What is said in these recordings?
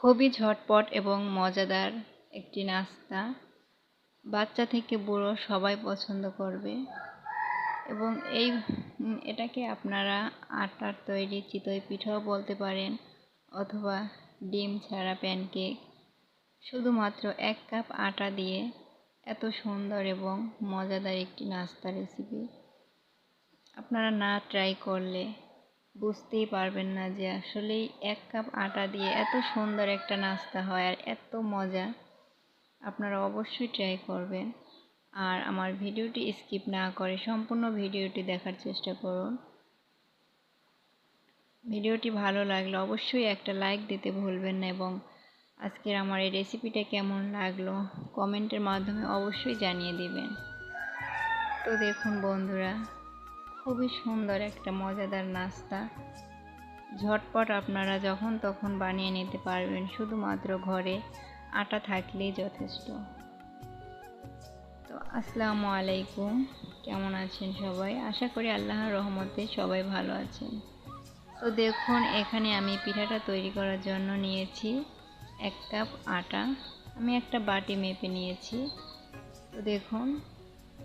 খুবই ঝটপট এবং মজাদার একটি নাস্তা। বাচ্চা থেকে বুড়ো সবাই পছন্দ করবে। এবং এই এটাকে আপনারা আটার তৈরি চিতই পিঠাও বলতে পারেন অথবা ডিম ছাড়া প্যানকেক। শুধুমাত্র এক কাপ আটা দিয়ে এত সুন্দর এবং মজাদার একটি নাস্তা রেসিপি। আপনারা না ট্রাই করলে বুঝতেই পারবেন না যে আসলেই এক কাপ আটা দিয়ে এত সুন্দর একটা নাস্তা হয় আর এত মজা। আপনারা অবশ্যই ট্রাই করবেন। আর আমার ভিডিওটি স্কিপ না করে সম্পূর্ণ ভিডিওটি দেখার চেষ্টা করুন। ভিডিওটি ভালো লাগলে অবশ্যই একটা লাইক দিতে ভুলবেন না এবং আজকের আমার এই রেসিপিটা কেমন লাগল কমেন্টের মাধ্যমে অবশ্যই জানিয়ে দিবেন। তো দেখুন বন্ধুরা খুবই সুন্দর একটা মজাদার নাস্তা। ঝটপট আপনারা যখন তখন বানিয়ে নিতে পারবেন, শুধুমাত্র ঘরে আটা থাকলেই যথেষ্ট। তো আসসালামু আলাইকুম, কেমন আছেন সবাই? আশা করি আল্লাহর রহমতে সবাই ভালো আছেন। তো দেখুন, এখানে আমি পিঠাটা তৈরি করার জন্য নিয়েছি এক কাপ আটা। আমি একটা বাটি মেপে নিয়েছি। তো দেখুন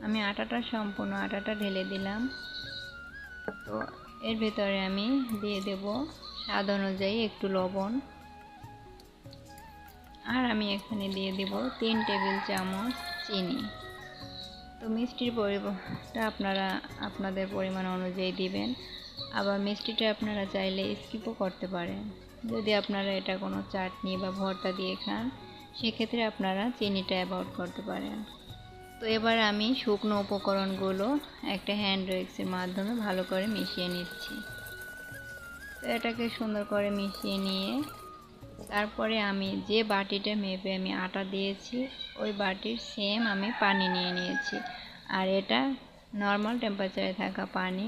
আমি আটাটা সম্পূর্ণ আটাটা ঢেলে দিলাম। তো এর ভেতরে আমি দিয়ে দেব স্বাদ অনুযায়ী একটু লবণ। আর আমি এখানে দিয়ে দেব তিন টেবিল চামচ চিনি। তো মিষ্টির পরিমাণটা আপনারা আপনাদের পরিমাণ অনুযায়ী দিবেন। আবার মিষ্টিটা আপনারা চাইলে স্কিপও করতে পারেন। যদি আপনারা এটা কোনো চাটনি বা ভর্তা দিয়ে খান সেক্ষেত্রে আপনারা চিনিটা অ্যাভয়েড করতে পারেন। তো এবার আমি শুকনো উপকরণগুলো একটা হ্যান্ড ওয়েক্সের মাধ্যমে ভালো করে মিশিয়ে নিচ্ছি। তো এটাকে সুন্দর করে মিশিয়ে নিয়ে তারপরে আমি যে বাটিটা মেপে আমি আটা দিয়েছি, ওই বাটির সেম আমি পানি নিয়ে নিয়েছি। আর এটা নর্মাল টেম্পারেচারে থাকা পানি।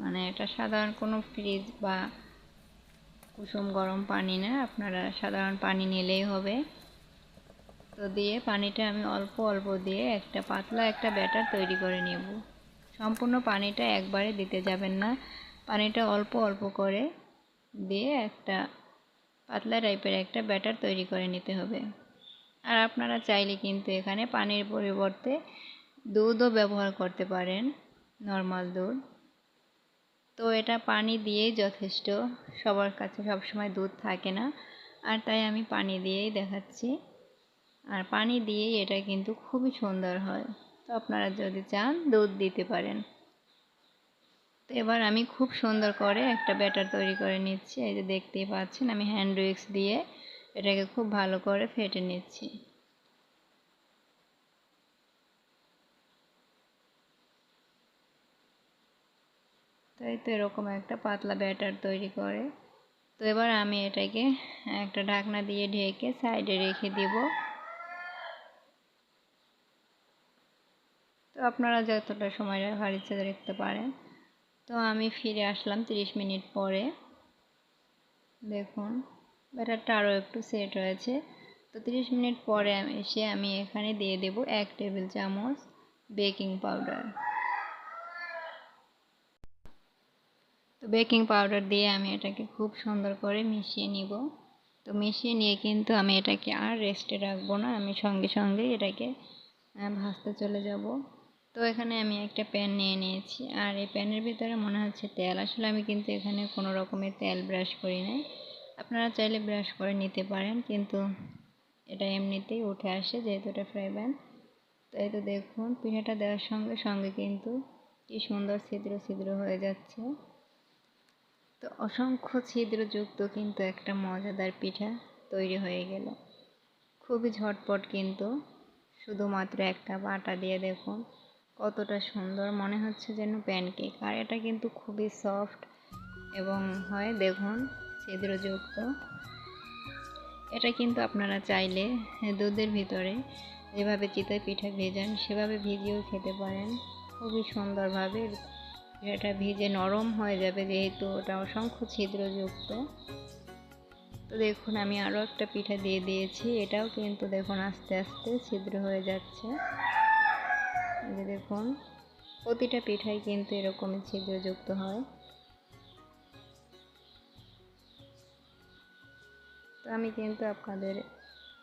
মানে এটা সাধারণ কোনো ফ্রিজ বা কুসুম গরম পানি না, আপনারা সাধারণ পানি নিলেই হবে। তো দিয়ে পানিটা আমি অল্প অল্প দিয়ে একটা পাতলা একটা ব্যাটার তৈরি করে নেব। সম্পূর্ণ পানিটা একবারে দিতে যাবেন না। পানিটা অল্প অল্প করে দিয়ে একটা পাতলা টাইপের একটা ব্যাটার তৈরি করে নিতে হবে। আর আপনারা চাইলে কিন্তু এখানে পানির পরিবর্তে দুধও ব্যবহার করতে পারেন, নর্মাল দুধ। তো এটা পানি দিয়েই যথেষ্ট। সবার কাছে সবসময় দুধ থাকে না। আর তাই আমি পানি দিয়েই দেখাচ্ছি। আর পানি দিয়েই এটা কিন্তু খুবই সুন্দর হয়। তো আপনারা যদি চান, দুধ দিতে পারেন। তো এবার আমি খুব সুন্দর করে একটা ব্যাটার তৈরি করে নিচ্ছি। এই যে দেখতেই পাচ্ছেন, আমি হ্যান্ড উইক্স দিয়ে এটাকে খুব ভালো করে ফেটে নিচ্ছি। তাই তো এরকম একটা পাতলা ব্যাটার তৈরি করে। তো এবার আমি এটাকে একটা ঢাকনা দিয়ে ঢেকে সাইডে রেখে দিব তো আপনারা যতটা সময় রাখার ইচ্ছে রাখতে পারেন। তো আমি ফিরে আসলাম 30 মিনিট পরে। দেখুন, ব্যাটারটা আরও একটু সেট হয়েছে। তো 30 মিনিট পরে এসে আমি এখানে দিয়ে দেব এক টেবিল চামচ বেকিং পাউডার। তো বেকিং পাউডার দিয়ে আমি এটাকে খুব সুন্দর করে মিশিয়ে নিব। তো মিশিয়ে নিয়ে কিন্তু আমি এটাকে আর রেস্টে রাখব না, আমি সঙ্গে সঙ্গে এটাকে ভাজতে চলে যাব। তো এখানে আমি একটা প্যান নিয়ে নিয়েছি। আর এই প্যানের ভিতরে মনে হচ্ছে তেল। আসলে আমি কিন্তু এখানে কোনো রকমের তেল ব্রাশ করি নাই। আপনারা চাইলে ব্রাশ করে নিতে পারেন, কিন্তু এটা এমনিতেই উঠে আসে যেহেতু এটা ফ্রাই প্যান। তো এই তো দেখুন, পিঠাটা দেওয়ার সঙ্গে সঙ্গে কিন্তু কি সুন্দর ছিদ্র ছিদ্র হয়ে যাচ্ছে। তো অসংখ্য ছিদ্রযুক্ত কিন্তু একটা মজাদার পিঠা তৈরি হয়ে গেল। খুবই ঝটপট কিন্তু শুধুমাত্র একটা বাটা দিয়ে দেখুন। কতটা সুন্দর। মনে হচ্ছে যেন প্যানকেক আর এটা কিন্তু খুবই সফট এবং হয় দেখুন ছিদ্রযুক্ত। এটা কিন্তু আপনারা চাইলে দুধের ভিতরে যেভাবে চিতই পিঠা ভেজান, সেভাবে ভিজিয়েও খেতে পারেন। খুবই সুন্দরভাবে এটা ভিজে নরম হয়ে যাবে যেহেতু ওটা অসংখ্য ছিদ্রযুক্ত। তো দেখুন, আমি আরও একটা পিঠা দিয়ে দিয়েছি। এটাও কিন্তু দেখুন আস্তে আস্তে ছিদ্র হয়ে যাচ্ছে। দেখুন, প্রতিটা পিঠাই কিন্তু এরকমই ছিদ্রযুক্ত হয়। তো আমি কিন্তু আপনাদের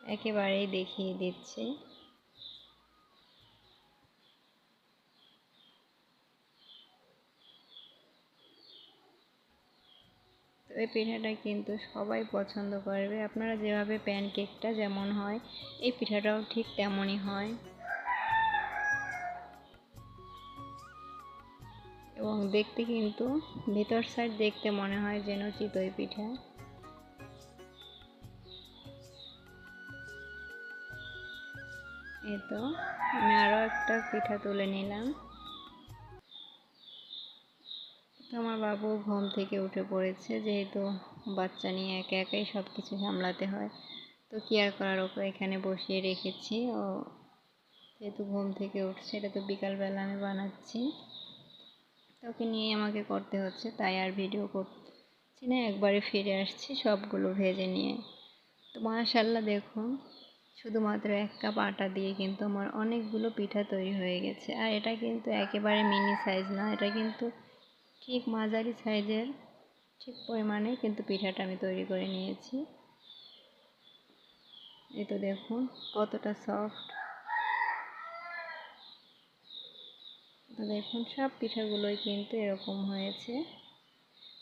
একেবারেই দেখিয়ে দিচ্ছি। তো এই পিঠাটা কিন্তু সবাই পছন্দ করবে। আপনারা যেভাবে প্যানকেকটা যেমন হয়, এই পিঠাটাও ঠিক তেমনই হয়। এবং দেখতে কিন্তু ভিতর সাইড দেখতে মনে হয় যেন চিতই পিঠা। এই তো, আমি আরও একটা পিঠা তুলে নিলাম। আমার বাবু ঘুম থেকে উঠে পড়েছে, যেহেতু বাচ্চা নিয়ে একা একাই সব কিছু সামলাতে হয়। তো কি আর করার ওকে এখানে বসিয়ে রেখেছি। ও যেহেতু ঘুম থেকে উঠছে, এটা তো বিকালবেলা আমি বানাচ্ছি। ওকে নিয়ে আমাকে করতে হচ্ছে, তাই আর ভিডিও করছি না, একবারে ফিরে আসছি সবগুলো ভেজে নিয়ে। তো মাশাল্লাহ দেখুন শুধুমাত্র এক কাপ আটা দিয়ে কিন্তু আমার অনেকগুলো পিঠা তৈরি হয়ে গেছে। আর এটা কিন্তু একেবারে মিনি সাইজ না, এটা কিন্তু ঠিক মাঝারি সাইজের ঠিক পরিমাণে কিন্তু পিঠাটা আমি তৈরি করে নিয়েছি। এই তো দেখুন কতটা সফট তো দেখুন, সব পিঠাগুলোই কিন্তু এরকম হয়েছে।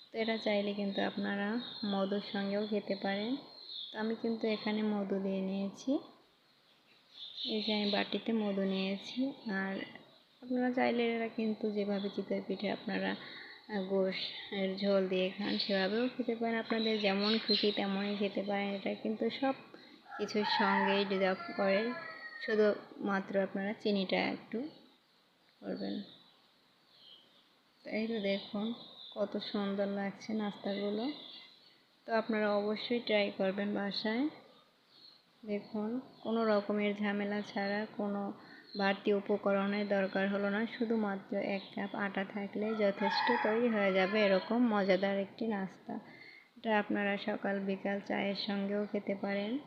তো এটা চাইলে কিন্তু আপনারা মধুর সঙ্গেও খেতে পারেন। তো আমি কিন্তু এখানে মধু দিয়ে নিয়েছি। এই যে আমি বাটিতে মধু নিয়েছি। আর আপনারা চাইলে এরা কিন্তু যেভাবে চিতই পিঠে আপনারা গোশের ঝোল দিয়ে খান, সেভাবেও খেতে পারেন। আপনাদের যেমন খুশি তেমনই খেতে পারেন। এটা কিন্তু সব কিছুর সঙ্গেই ডিজার্ভ করে। শুধুমাত্র আপনারা চিনিটা একটু করবেন। এই তো দেখুন, কত সুন্দর লাগছে নাস্তাগুলো। তো আপনারা অবশ্যই ট্রাই করবেন বাসায়। দেখুন, কোনো রকমের ঝামেলা ছাড়া কোনো বাড়তি উপকরণের দরকার হলো না। শুধুমাত্র এক কাপ আটা থাকলে যথেষ্ট তৈরি হয়ে যাবে এরকম মজাদার একটি নাস্তা। এটা আপনারা সকাল বিকাল চায়ের সঙ্গেও খেতে পারেন।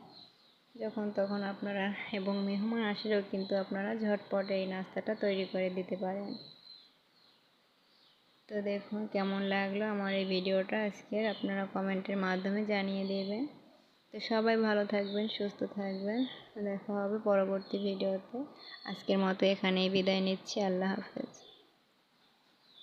যখন তখন আপনারা এবং মেহমান আসলেও কিন্তু আপনারা ঝটপট এই নাস্তাটা তৈরি করে দিতে পারেন। তো দেখুন কেমন লাগল আমার এই ভিডিওটা আজকের আপনারা কমেন্টের মাধ্যমে জানিয়ে দেবেন। তো সবাই ভালো থাকবেন, সুস্থ থাকবেন। দেখা হবে পরবর্তী ভিডিওতে। আজকের মতো এখানেই বিদায় নিচ্ছি, আল্লাহ হাফেজ।